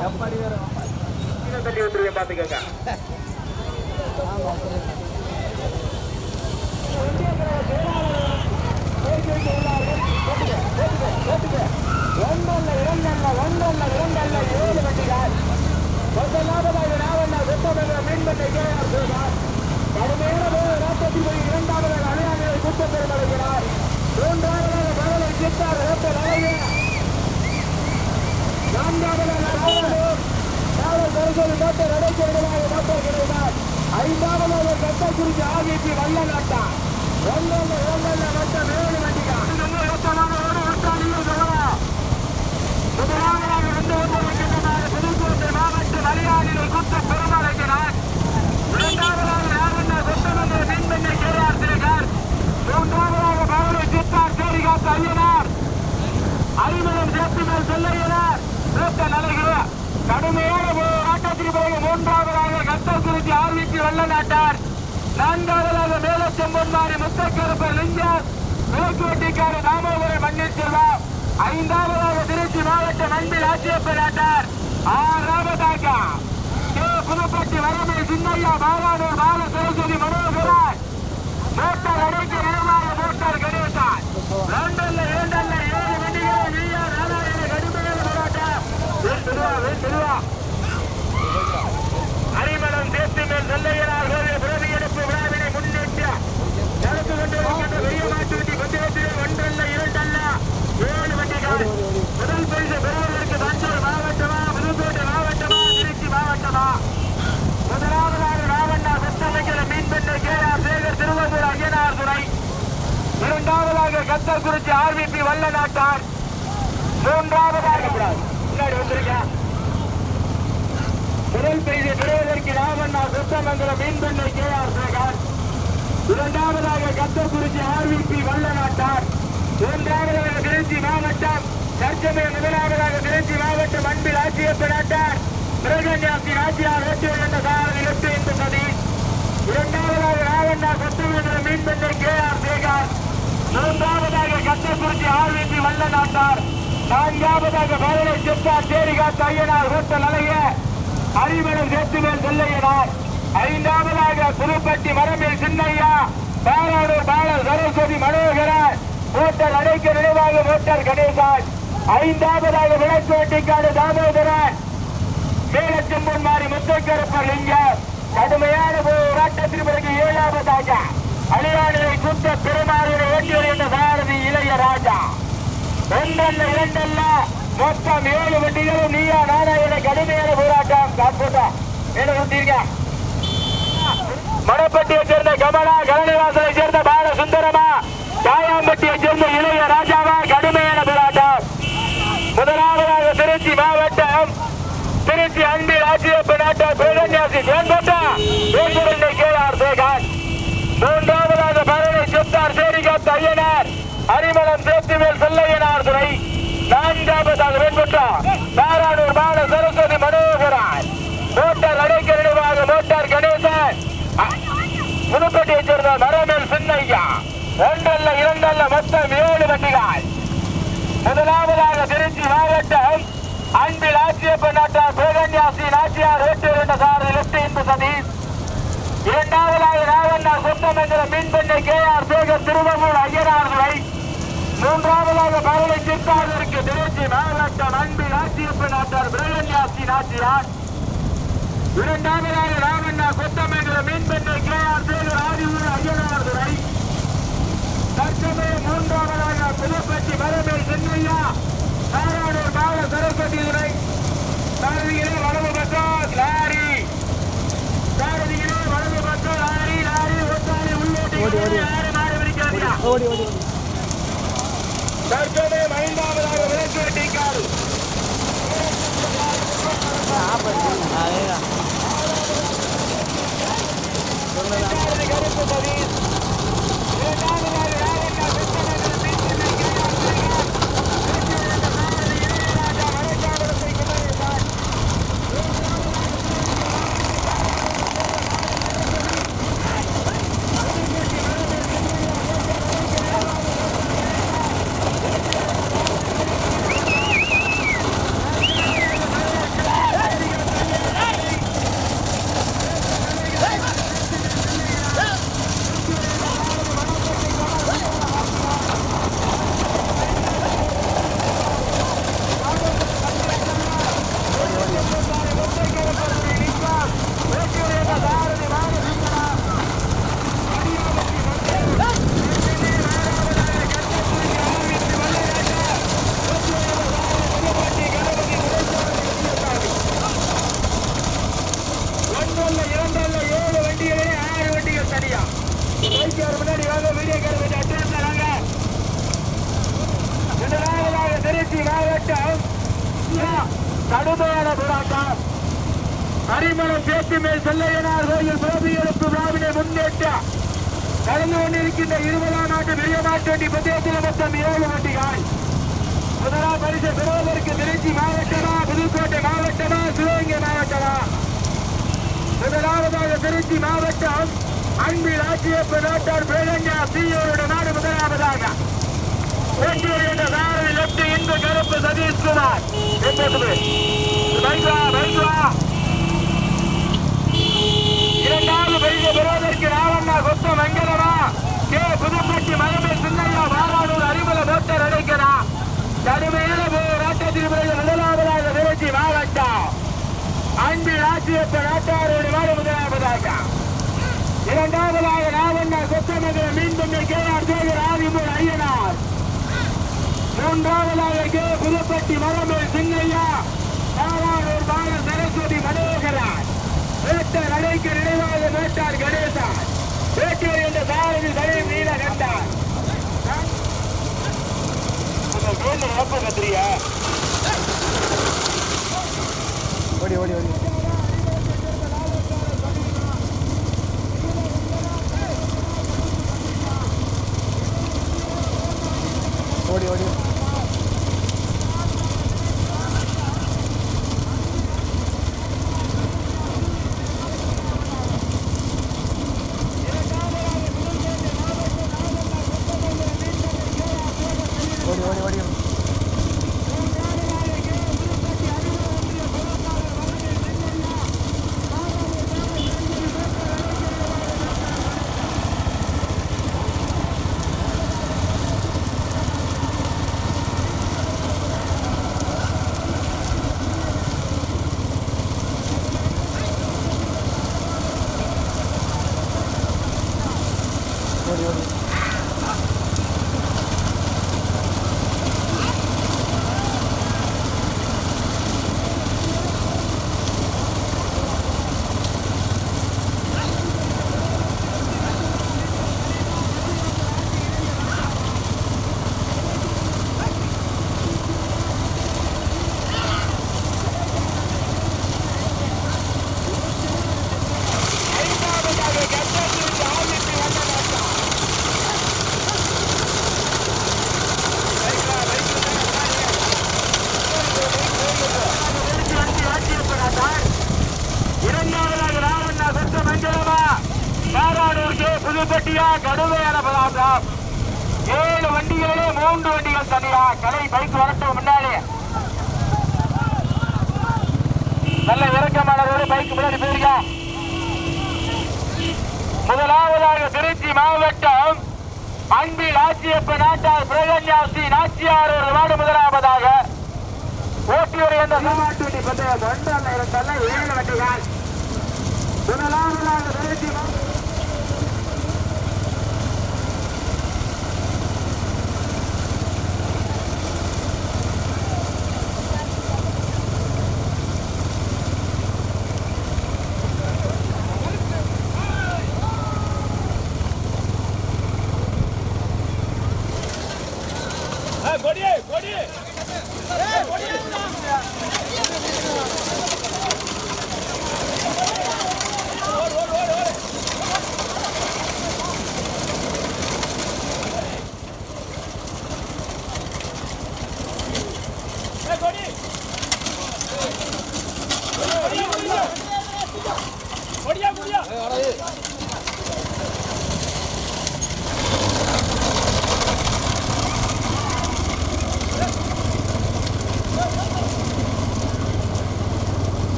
கீழே தள்ளி விட்டுருவேன் பாத்துக்கோங்க ஒன்றல்ல இரண்டல்ல ஒன்றல்ல இரண்டல்ல ஏழு வண்டிகள் முதலாவதாக நாவண்ண வெப்பமன்ற மீன்பட்டை கேஆர் செய்தார் கடுமையான போது நாற்பத்தி மணி இரண்டாவதாக குற்றம் பெருமடைகிறார் மூன்றாவதாக மகளை சித்தார் காவல் கருகோடு மோட்டர் அடைக்கிறதாக மோட்டர் கிடைத்தார் ஐந்தாவதாக கட்டக்குறிச்சி ஆகியத்தி வல்ல நாட்டார் ஒன்றல்ல ஒன்றல்ல மொத்தம் ஏழு வண்டிகள் முதலாவதாக வந்து கொண்டிருக்கின்றனர் புதுக்கோட்டை மாவட்ட மலையாளிகள் குத்த பெருமழைக்கிறார் இரண்டாவதாக நாகண்ண சொத்தமன்ற மின்மண்ணை கேஆர் மூன்றாவதாக பவனை சித்தார் ஐயனார் அறிமுகம் சேத்துமல் மூத்த கடுமையான போராட்டத்திற்கு பிறகு மூன்றாவதாக கத்தக்குறிச்சி ஆர்விக்கு வெள்ள நாட்டார் நான்காவதாக மேலச்செம்பொன்மாரி முத்தக்கருப்பர் லிங்கர். விலக்கு வெட்டிக்கார தாமோதர மண்ணில் செல்வா. ஐந்தாவதாக திருச்சி மாவட்ட அன்பில் ஆட்சியப்ப நாட்டார் ஆறாவதாக கே. புதுப்பட்டி வரமை சின்னையா பாலானூர் பால சரஸ்வதி மனோகரன் மோட்டார் அடைக்க நிர்வாக மோட்டார் கணேசன் லண்டன்ல இரண்டு ஏழு வண்டிகளை நீயா நாராயண கடுமையான போராட்டம் வேல் திருவா வேல் திருவா அரிமளம் தேர்த்து மேல் செல்லையனால் கோரிய பிரதி எடுப்பு விழாவினை முன்னிட்டு நடந்து கொண்டிருக்கின்ற பெரிய மாட்டுவண்டி பந்தயத்திலே ஒன்றல்ல இரண்டல்ல ஏழு வண்டிகள் முதல் பரிசு பெறுவதற்கு தஞ்சை மாவட்டமா புதுக்கோட்டை மாவட்டமா திருச்சி மாவட்டமா முதலாவதாக ராவண்ணா சுத்தமைக்கிற மீன்பெண்ணை கே ஆர் சேகர் திருவள்ளூர் ஐயனார் துறை இரண்டாவதாக கத்தர்குறிச்சி ஆர்விபி வல்ல நாட்டார் மூன்றாவதாக முன்னாடி வந்திருக்கேன் முதல் பரிசு பெறுவதற்கு ராவண்ணா சுத்தமங்கலம் மீன்பெண்ணை கே ஆர் சேகர் இரண்டாவதாக கத்தக்குறிச்சி ஆர்விபி வல்ல நாட்டார் மூன்றாவதாக திருச்சி மாவட்டம் தற்சமய முதலாவதாக திருச்சி மாவட்டம் அன்பில் ஆட்சியப்ப நாட்டார். பிரகன்யாசி ராஜ்யார் வெற்றி என்ற சாரதி எட்டு என்று சதீஷ். இரண்டாவதாக ராவண்ணா சத்துவேந்திர மீன்பெண்ணை கே ஆர் சேகர் மூன்றாவதாக கத்தக்குறிச்சி ஆர்விபி வல்லநாட்டார். நான்காவதாக மதுரை செத்தார் தேரிகா ஐயனார் ஹோட்டல் அழகிய அறிவனம் சேத்துமேல் செல்லையனார் ஐந்தாவதாக புதுப்பட்டி மரமில் சின்னையா பாராடூர் பால சரஸ்வதி மனோகரன் மோட்டர் அடைக்க நினைவாக மோட்டர் கணேசன் ஐந்தாவதாக விளக்கோட்டிக்காடு தாமோதரன் மேலச்செம்பூன் மாறி முத்தைக்கருப்பர் லிங்கம். கடுமையான போராட்டத்திற்கு பிறகு ஏழாவதாக அழியானிலை சுத்த பெருமாறினை ஓட்டியர் என்ற சாரதி இளைய ராஜா. ஒன்றல்ல இரண்டல்ல மொத்தம் ஏழு வண்டிகளும் நீயா நானா என கடுமையான போராட்டம் காப்போட்டா மேல சொல்லிருக்க மணப்பட்டியை சேர்ந்த கமலா கலனிவாசலை சேர்ந்த பால சுந்தரமா காயாம்பட்டியை சேர்ந்த இளைய ராஜாவா கடுமையான போராட்டம். முதலாவதாக திருச்சி மாவட்டம் திருச்சி அன்பில் ஆட்சியப்ப நாட்டார் பேரன்யாசி வேண்பட்டா வேண்டுரை கேளார் சேகர். மூன்றாவதாக பரணை செத்தார் சேரிகாத்த ஐயனார் அரிமளம் சேத்துவேல் செல்லையனார் துறை. நான்காவதாக வெண்பட்டா நாராயணூர் பால சரஸ்வதி மனோ மோட்டார் அடைக்க நினைவாக மோட்டார் கணேசன் புதுப்பட்டியை சேர்ந்த மரமேல் சின்னையா ஒன்றல்ல இரண்டல்ல மொத்தம் ஏழு வண்டிகள் முதலாவதாக திருச்சி மாவட்டம் அன்பில் ஆட்சியப்ப நாட்டார் பேரன்யாசி நாச்சியார் ஏற்றிருந்த என்ற சாரதி லெப்ட் இன்பு சதீஷ். இரண்டாவதாக ராவண்ணா சொந்தமங்கல மீன்பெண்ணை கே ஆர் சேகர் திருவள்ளூர் ஐயனார் துறை மூன்றாவதாக பரவலை சிற்பாளருக்கு திருச்சி மாவட்டம் அன்பில் ஆட்சியப்ப நாட்டார் பிரகன்யாசி நாச்சியார். இரண்டாவதாக ராவண்ணா சொந்தமங்கல மீன்பெண்ணை கே ஆர் சேகர் ஆதியூர் ஐயனார் துறை தற்சமயம் மூன்றாவதாக புதுப்பட்டி மரமேல் சென்னையா நாராயணூர் பால சரஸ்வதி துறை சாரதிகளே வலது பக்கம் லாரி சாரதிகளே வலது பக்கம் லாரி லாரி ஓட்டாரி உள்ளோட்டி யாரும் மாறி பிடிக்காதீங்க ஓடி ஓடி ஓடி தற்சமயம் ஐந்தாவதாக விளக்கு வெட்டிக்காடு அதேதான் சாரதி கருப்பு சதீஷ் இரண்டாவதாக ராவண்ணா விரோத வீடியோ கருவி அச்சுறுத்தலாங்க இரண்டாவதாக திருச்சி மாவட்டம். தடுதோட போராட்டம். அரிமளம் பேச்சு மேல் செல்லையனார் கோயில் கோபி எழுப்பு விழாவினை முன்னேற்ற. கடந்து கொண்டிருக்கின்ற இருபதாம் ஆண்டு விரியமாட்டு வண்டி பிரதேசத்தில் மொத்தம் ஏழு வண்டிகள். முதலாம் பரிசு பெறுவதற்கு திருச்சி மாவட்டமா புதுக்கோட்டை மாவட்டமா சிவகங்கை மாவட்டமா? முதலாவதாக திருச்சி மாவட்டம். அன்பில் ஆட்சியப்ப நாட்டார் பேரஞ்சா சீயோருடைய நாடு முதலாவதாக. ஓட்டியுடைய சாரதி லெப்ட் இன்ப கருப்பு சதீஷ்குமார். என்பது பைக்லா இரண்டாவது பெரிய பெறுவதற்கு ராவண்ணா கொத்த மங்கலமா கே புதுப்பட்டி மரபை சின்னையா வாராடூர் அறிமுக டாக்டர் அடைக்கிறா கடுமையான போராட்டத்தில் பிறகு முதலாவதாக திருச்சி மாவட்டம். அன்பில் ஆட்சியப்ப நாட்டாரோடு நாடு முதலாவதாக. இரண்டாவதாக ராவண்ணா கொத்தமங்கலம் மீன்பண்ணை கே ஆர் சேகர் ஆதிபூர் ஐயனார். மூன்றாவதாக கே புதுப்பட்டி மரபேல் சின்னையா பாராளூர் பால சரஸ்வதி மனோகரன் வேட்டர் அடைக்க நினைவாக வேட்டார் கணேசன். வேட்டூர் என்ற சாரதி தலை நீல கண்டார். ஓடி ஓடி ஓடி. ഓടി ഓടി பைக் முன்னாடி போயிருக்கா? முதலாவதாக திருச்சி மாவட்டம் அன்பில் ஆட்சியப்ப நாட்டார் பிரகன்யா ஸ்ரீ நாச்சியார் ஒரு வார்டு முதலாவதாக. ஓட்டி வருகின்ற முதலாவதாக திருச்சி மாவட்டம்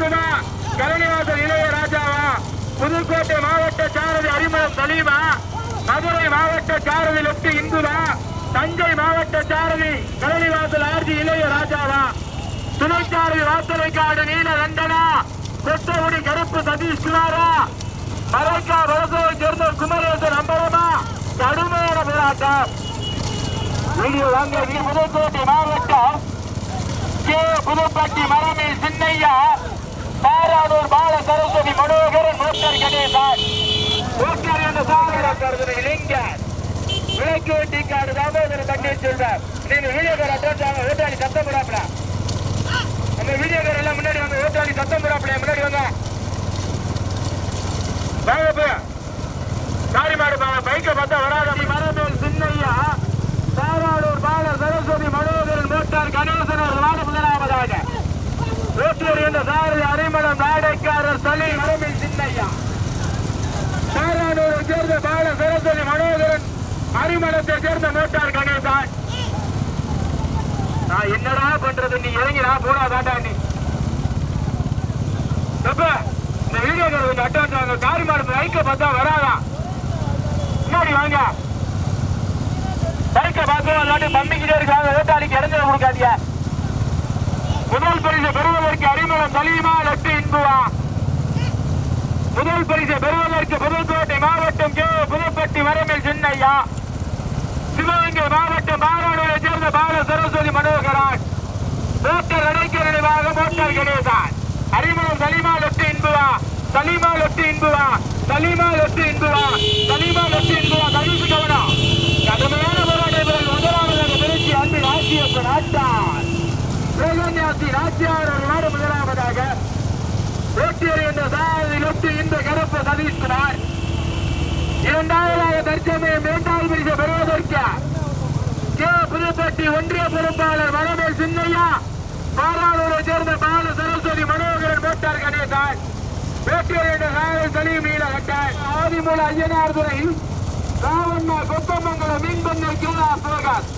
பதினெட்டாம் குடி இளைய ராஜாவா? புதுக்கோட்டை மாவட்ட சாரதி அறிமுகம் சலீமா? மதுரை மாவட்ட சாரதி லெப்ட் இன்புமா தஞ்சை மாவட்ட சாரதி கலைநிவாசல் ஆர்ஜி இளைய ராஜாவா? துணைச்சாரதி வாசலைக்காடு நீல லண்டனா கொத்தகுடி கருப்பு சதீஷ் குமாரா? மலைக்கா வலசோவை சேர்ந்த குமரேசன் அம்பரமா? கடுமையான போராட்டம். வீடியோ வாங்க. புதுக்கோட்டை மாவட்டம் கே புதுப்பட்டி மரமே சின்னையா. பாராடூர் பால சரஸ்வதி மனோகரன் மோட்டர் கணேசன். மோட்டர் என்ற சாகர இளைஞர் விளக்கு வெட்டிக்காடு தாமோதரன் தண்ணீர் சொல்றார் நீங்க வீடியோக்கார அட்ரஸ் வாங்க ஓட்டாளி சத்தம் போடாப்ல அந்த வீடியோக்கார எல்லாம் முன்னாடி வாங்க ஓட்டாளி சத்தம் போடாப்ல முன்னாடி வாங்க. வாங்க போய் மாடு பைக்கை பார்த்தா வராத. மரமேல் சின்னையா. பாராளூர் பால சரஸ்வதி மனோகரன் மோட்டார் கணேசன் அவர்கள் ரோட்டியர் என்ற சாரதி அரைமணம் நாடைக்காரர் சலி மரமேல் சின்னையா. பாராளூரை சேர்ந்த பால சரஸ்வதி மனோகரன் அரிமளத்தை சேர்ந்த மோட்டார் கணேசன். நான் என்னடா பண்றது? நீ இறங்கிடா போடா தாண்டா நீ. தப்ப இந்த வீடியோ கொஞ்சம் காரி மாடு பைக்கை பார்த்தா வராதா? முன்னாடி வாங்க. பைக்கை பார்த்து விளையாட்டு பம்பிக்கிட்டே இருக்காங்க. ஓட்டாளிக்கு இறங்க கொடுக்காதீங்க. முதல் பரிசு பெறுவதற்கு அறிமுகம் சலீமா லட்சு இன்புவா. முதல் பரிசு பெறுவதற்கு புதுக்கோட்டை மாவட்டம் கே. புதுப்பட்டி வரமில் சின்னையா. சிவகங்கை மாவட்டம் மாநாடுகளை சேர்ந்த பால சரஸ்வதி மனோகரன் மோட்டர் அடைக்க நினைவாக மோட்டார் கணேசன். அறிமுகம் சலீமா லட்டு இன்புவா. சலீமா லட்டு இன்புவா. சலீமா லட்டு இன்புவா. சலீமா லட்டு இன்புவா. கழிவு கவனம். கடுமையான போராட்டத்தில் முதலாவதாக திருச்சி அன்பில் ராஜ்யப்ப நாட்டார் பிரகன்யாசி நாச்சியார் ஒரு நாடு முதலாவதாக ஓட்டியர் என்ற சாதி லட்டு இந்த கருப்பு சதீஷ்குமார். இரண்டாவதாக தற்சமயம் இரண்டாவது பரிசு பெறுவதற்கு கே புதுப்பட்டி ஒன்றிய பொறுப்பாளர் மனமேல் சின்னையா பாராளூரை சேர்ந்த பால சரஸ்வதி மனோகரன் மோட்டார் கணேசன். வேட்டியர் என்ற சாலை சலீமீல கட்டாய் ஆதிமூல ஐயனார் துறை ராவண்ணா கொப்பமங்கலம் மீன்பண்ணை கிருதா சிவகாஸ்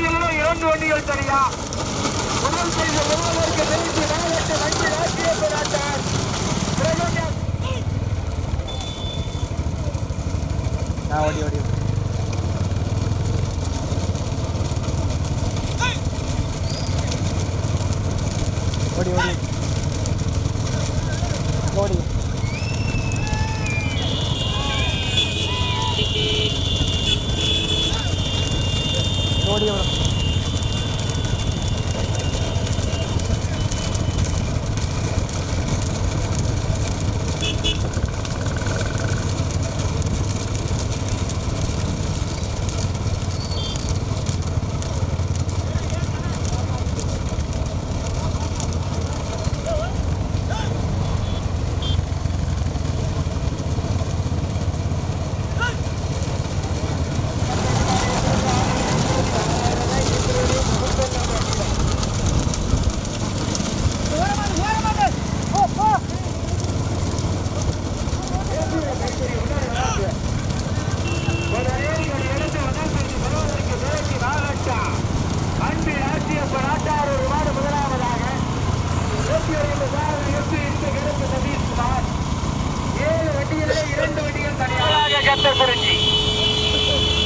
வண்டிகளிலும் இரண்டு வண்டிகள் தனியா? முதல் செய்த முதல்வருக்கு தெரிவித்து மாவட்ட வண்டி ராஜ்ய போராட்டம் ஓடி ஓடி ஓடி ஓடி ஓடி ஓடி எவ்வளோ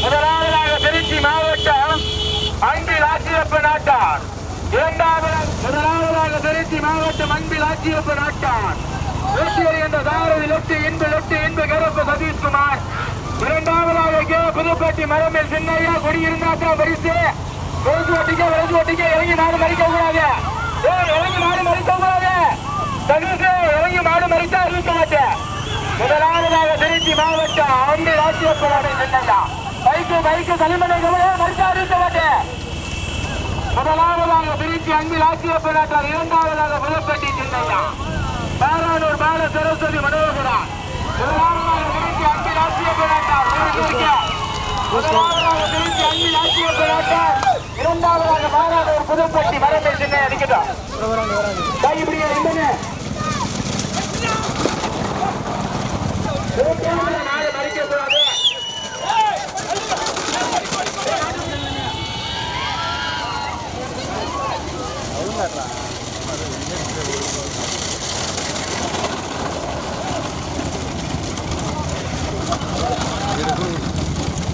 முதலாவதாக திருச்சி மாவட்டம் அன்பில் ஆட்சியப்ப நாட்டார் இரண்டாவது முதலாவதாக திருச்சி மாவட்டம் அன்பில் ஆட்சியப்ப நாட்டார் வெற்றியை என்ற சாரதி லொட்டு இன்பு லொட்டு இன்பு கருப்பு சதீஷ்குமார் இரண்டாவதாக கே வரிசை மரம் மேல் சின்னையா கொடி குடியிருந்தாத்தான் பரிசு விரசு. ஒட்டிக்க விரசு ஒட்டிக்க இறங்கி மாடு மறிக்க கூடாது. இறங்கி மாடு மறிக்க கூடாது. சதீஷ் இறங்கி மாடு மறித்தா இருக்க மாட்டேன் முதலாவதாக திருச்சி மாவட்டம் ஆண்டு ராஜ்யப்படாத சின்னையா பைக்கு பைக்கு தலைமனை மறித்தா இருக்க மாட்டேன் முதலாவதாக திருச்சி அன்பில் போராட்டம் இரண்டாவதாக புதுப்பட்டி சின்னையா பேரானூர் பால சரஸ்வதி மனோகரா. முதலாவதாக திருச்சி அன்பில் ஆட்சியப்படாட்டார் முதலாவதாக திருச்சி அன்பில் ஆட்சிய போராட்ட இரண்டாவதாக மாநாடு புதுப்பட்டி மரபை சென்னை அடிக்கிறோம் கைப்பிடிய ரெண்டு நாளை மறிக்க கூடாது Yeah.